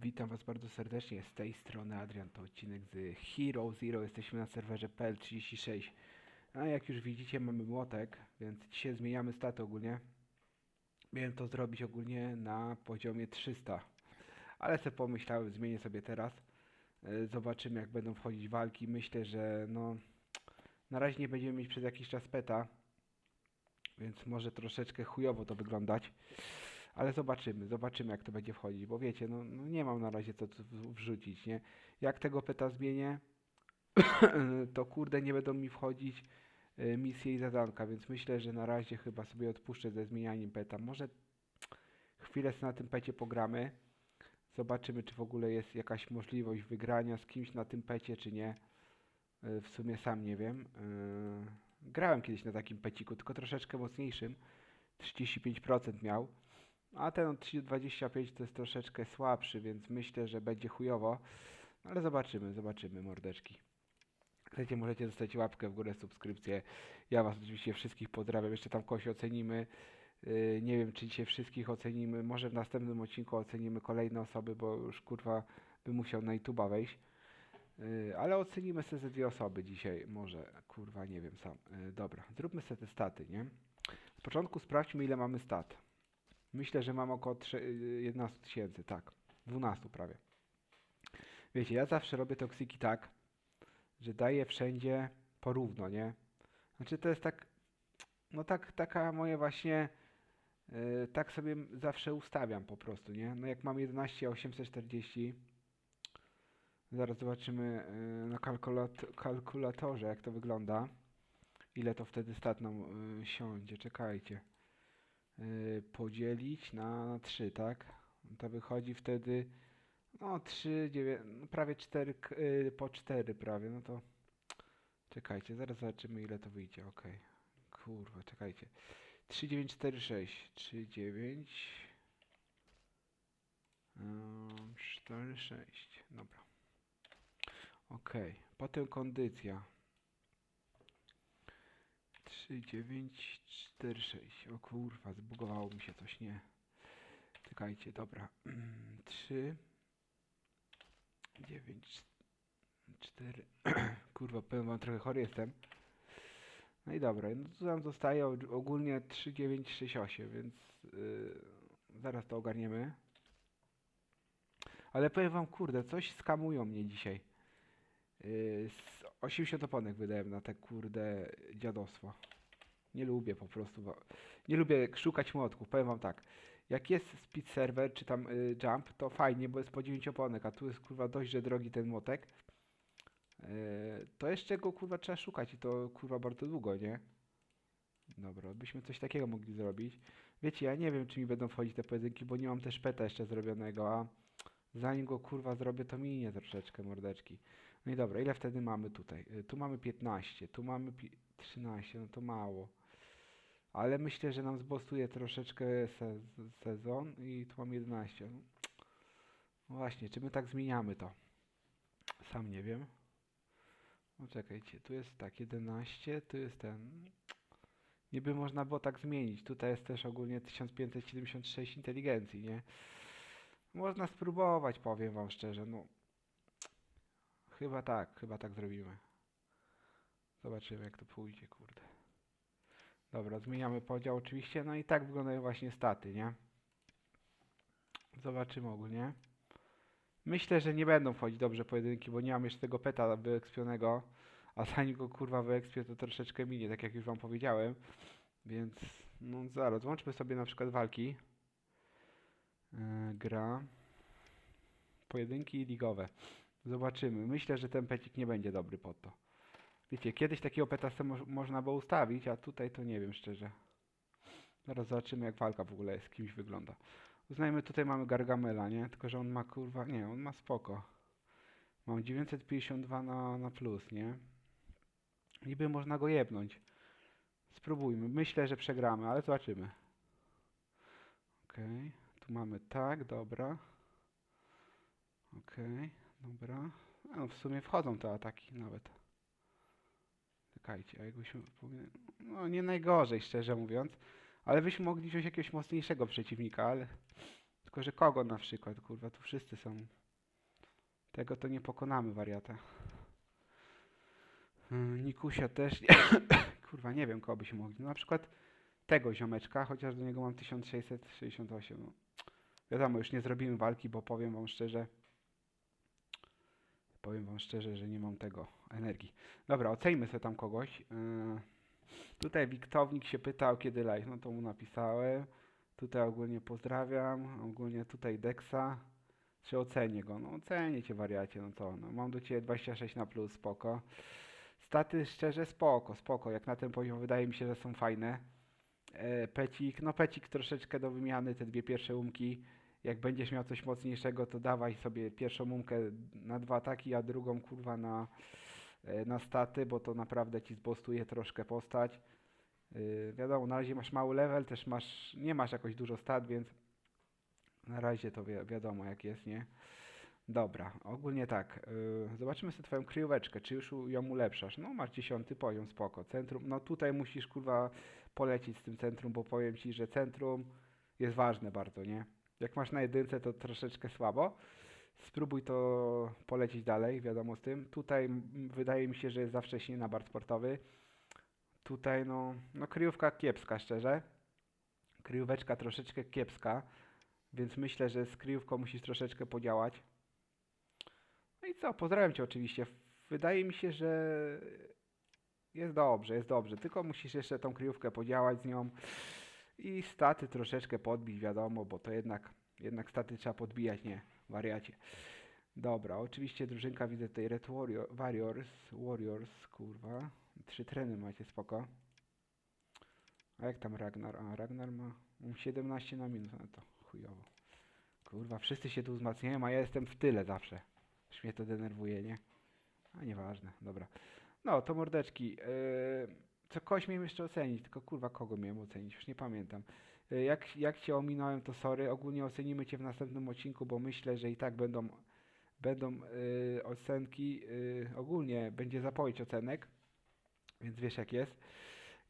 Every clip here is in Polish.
Witam Was bardzo serdecznie. Z tej strony Adrian. To odcinek z Hero Zero. Jesteśmy na serwerze PL36. A jak już widzicie, mamy młotek, więc dzisiaj zmieniamy staty ogólnie. Miałem to zrobić ogólnie na poziomie 300. Ale sobie pomyślałem, zmienię sobie teraz. E, Zobaczymy, jak będą wchodzić walki. Myślę, że no. Na razie nie będziemy mieć przez jakiś czas peta. Więc może troszeczkę chujowo to wyglądać. Ale zobaczymy, zobaczymy jak to będzie wchodzić, bo wiecie, no, no nie mam na razie co wrzucić, nie? Jak tego peta zmienię, to kurde nie będą mi wchodzić e, misje i zadanka, więc myślę, że na razie chyba sobie odpuszczę ze zmienianiem peta. Może chwilę na tym pecie pogramy, zobaczymy czy w ogóle jest jakaś możliwość wygrania z kimś na tym pecie, czy nie. E, W sumie sam nie wiem. E, Grałem kiedyś na takim peciku, tylko troszeczkę mocniejszym. 35% miał. A ten od 3,25 to jest troszeczkę słabszy, więc myślę, że będzie chujowo. Ale zobaczymy, zobaczymy, mordeczki. Chcecie, możecie zostawić łapkę w górę, subskrypcję. Ja Was oczywiście wszystkich pozdrawiam. Jeszcze tam kogoś ocenimy. Yy, nie wiem, czy dzisiaj wszystkich ocenimy. Może w następnym odcinku ocenimy kolejne osoby, bo już kurwa bym musiał na YouTube'a wejść. Yy, ale ocenimy sobie ze dwie osoby dzisiaj. Może, kurwa, nie wiem sam. Yy, dobra, zróbmy sobie te staty, nie? Z początku sprawdźmy, ile mamy stat. Myślę, że mam około trze- y, 11 tysięcy, tak. 12 prawie. Wiecie, ja zawsze robię toksiki tak, że daję wszędzie porówno, nie? Znaczy to jest tak, no tak, taka moje właśnie, y, tak sobie zawsze ustawiam po prostu, nie? No jak mam 11 840, zaraz zobaczymy y, na kalkulat- kalkulatorze jak to wygląda. Ile to wtedy stat nam y, siądzie, czekajcie podzielić na 3, tak? To wychodzi wtedy no 3, 9, no prawie 4 k- y, po 4 prawie, no to czekajcie, zaraz zobaczymy ile to wyjdzie, okej. Kurwa, czekajcie. 3, 9, 4, 6. 3, 9 ym, 4, 6. Dobra. Okej. Potem kondycja. 3, 9, 4, 6. O kurwa, zbugowało mi się coś, nie. Czekajcie, dobra. 3, 9, 4. Kurwa, powiem wam, trochę chory jestem. No i dobra, no to nam zostaje og- ogólnie 3, 9, 6, 8, więc yy, zaraz to ogarniemy. Ale powiem wam, kurde, coś skamują mnie dzisiaj. Yy, 80 oponek wydałem na te kurde dziadostwo. Nie lubię po prostu. Nie lubię szukać młotków. Powiem wam tak. Jak jest speed server czy tam y, jump, to fajnie, bo jest po 9 oponek, a tu jest kurwa dość, że drogi ten młotek. Y, to jeszcze go kurwa trzeba szukać i to kurwa bardzo długo, nie? Dobra, byśmy coś takiego mogli zrobić. Wiecie, ja nie wiem, czy mi będą wchodzić te pojedynki, bo nie mam też peta jeszcze zrobionego, a zanim go kurwa zrobię, to minie troszeczkę mordeczki. No i dobra, ile wtedy mamy tutaj? Y, Tu mamy 15, tu mamy pi- 13, no to mało. Ale myślę, że nam zbostuje troszeczkę se sezon i tu mam 11. No no właśnie, czy my tak zmieniamy to? Sam nie wiem. No czekajcie, tu jest tak 11, tu jest ten. Niby można było tak zmienić. Tutaj jest też ogólnie 1576 inteligencji, nie? Można spróbować, powiem wam szczerze, no. Chyba tak, chyba tak zrobimy. Zobaczymy jak to pójdzie, kurde. Dobra, zmieniamy podział oczywiście, no i tak wyglądają właśnie staty, nie? Zobaczymy ogólnie. Myślę, że nie będą wchodzić dobrze pojedynki, bo nie mam jeszcze tego peta wyekspionego, a zanim go kurwa wyekspię, to troszeczkę minie, tak jak już wam powiedziałem. Więc, no zaraz, włączmy sobie na przykład walki. Yy, gra. Pojedynki ligowe. Zobaczymy. Myślę, że ten pecik nie będzie dobry pod to. Wiecie, kiedyś takiego peta sobie moż, można było ustawić, a tutaj to nie wiem szczerze. Zaraz zobaczymy jak walka w ogóle z kimś wygląda. Uznajmy, tutaj mamy Gargamela, nie? Tylko, że on ma kurwa... Nie, on ma spoko. Mam 952 na, na plus, nie? Niby można go jebnąć. Spróbujmy. Myślę, że przegramy, ale zobaczymy. Okej. Tu mamy tak, dobra. Okej, dobra. A no w sumie wchodzą te ataki nawet. Czekajcie, a jakbyśmy... No nie najgorzej, szczerze mówiąc. Ale byśmy mogli wziąć jakiegoś mocniejszego przeciwnika, ale... Tylko, że kogo na przykład, kurwa, tu wszyscy są. Tego to nie pokonamy, wariata. Yy, Nikusia też. kurwa, nie wiem, kogo byśmy mogli. No na przykład tego ziomeczka, chociaż do niego mam 1668. No. Wiadomo, już nie zrobimy walki, bo powiem wam szczerze. Powiem wam szczerze, że nie mam tego energii. Dobra, oceńmy sobie tam kogoś. Yy, tutaj Wiktownik się pytał, kiedy live. No to mu napisałem. Tutaj ogólnie pozdrawiam. Ogólnie tutaj Dexa. Czy ocenię go? No ocenię cię wariacie, no to no. Mam do ciebie 26 na plus, spoko. Staty szczerze spoko, spoko. Jak na ten poziom wydaje mi się, że są fajne. E, pecik, no pecik troszeczkę do wymiany, te dwie pierwsze umki. Jak będziesz miał coś mocniejszego, to dawaj sobie pierwszą umkę na dwa ataki, a drugą kurwa na, e, na staty, bo to naprawdę ci zbostuje troszkę postać. Yy, wiadomo, na razie masz mały level, też masz, nie masz jakoś dużo stat, więc na razie to wi wiadomo jak jest, nie? Dobra, ogólnie tak, yy, zobaczymy sobie twoją kryjóweczkę, czy już ją ulepszasz. No masz dziesiąty poziom, spoko. Centrum, no tutaj musisz kurwa polecieć z tym centrum, bo powiem ci, że centrum jest ważne bardzo, nie? Jak masz na jedynce, to troszeczkę słabo. Spróbuj to polecieć dalej, wiadomo z tym. Tutaj wydaje mi się, że jest za wcześnie na bar sportowy. Tutaj no, no kryjówka kiepska, szczerze. Kryjóweczka troszeczkę kiepska, więc myślę, że z kryjówką musisz troszeczkę podziałać. No i co, pozdrawiam Cię oczywiście. Wydaje mi się, że jest dobrze, jest dobrze. Tylko musisz jeszcze tą kryjówkę podziałać z nią i staty troszeczkę podbić, wiadomo, bo to jednak, jednak staty trzeba podbijać, nie, wariacie. Dobra, oczywiście drużynka widzę tutaj Red Warrior, Warriors, Warriors, kurwa. Trzy treny macie, spoko. A jak tam Ragnar? A, Ragnar ma mm, 17 na minus, no to chujowo. Kurwa, wszyscy się tu wzmacniają, a ja jestem w tyle zawsze. Już mnie to denerwuje, nie? A nieważne, dobra. No, to mordeczki. Yy, co kogoś miałem jeszcze ocenić, tylko kurwa kogo miałem ocenić, już nie pamiętam. Yy, jak, jak cię ominąłem, to sorry. Ogólnie ocenimy cię w następnym odcinku, bo myślę, że i tak będą, będą yy, ocenki. Yy, ogólnie będzie zapowiedź ocenek. Więc wiesz jak jest.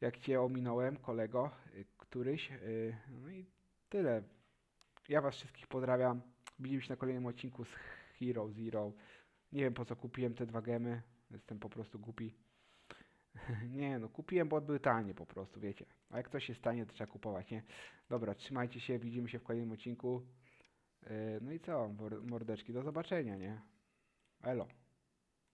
Jak cię ominąłem, kolego, y, któryś. No i tyle. Ja was wszystkich pozdrawiam. Widzimy się na kolejnym odcinku z Hero Zero. Nie wiem po co kupiłem te dwa gemy. Jestem po prostu głupi. Nie no, kupiłem, bo były tanie po prostu, wiecie. A jak coś jest tanie, to trzeba kupować, nie? Dobra, trzymajcie się, widzimy się w kolejnym odcinku. Y, No i co, mor- mordeczki, do zobaczenia, nie? Elo.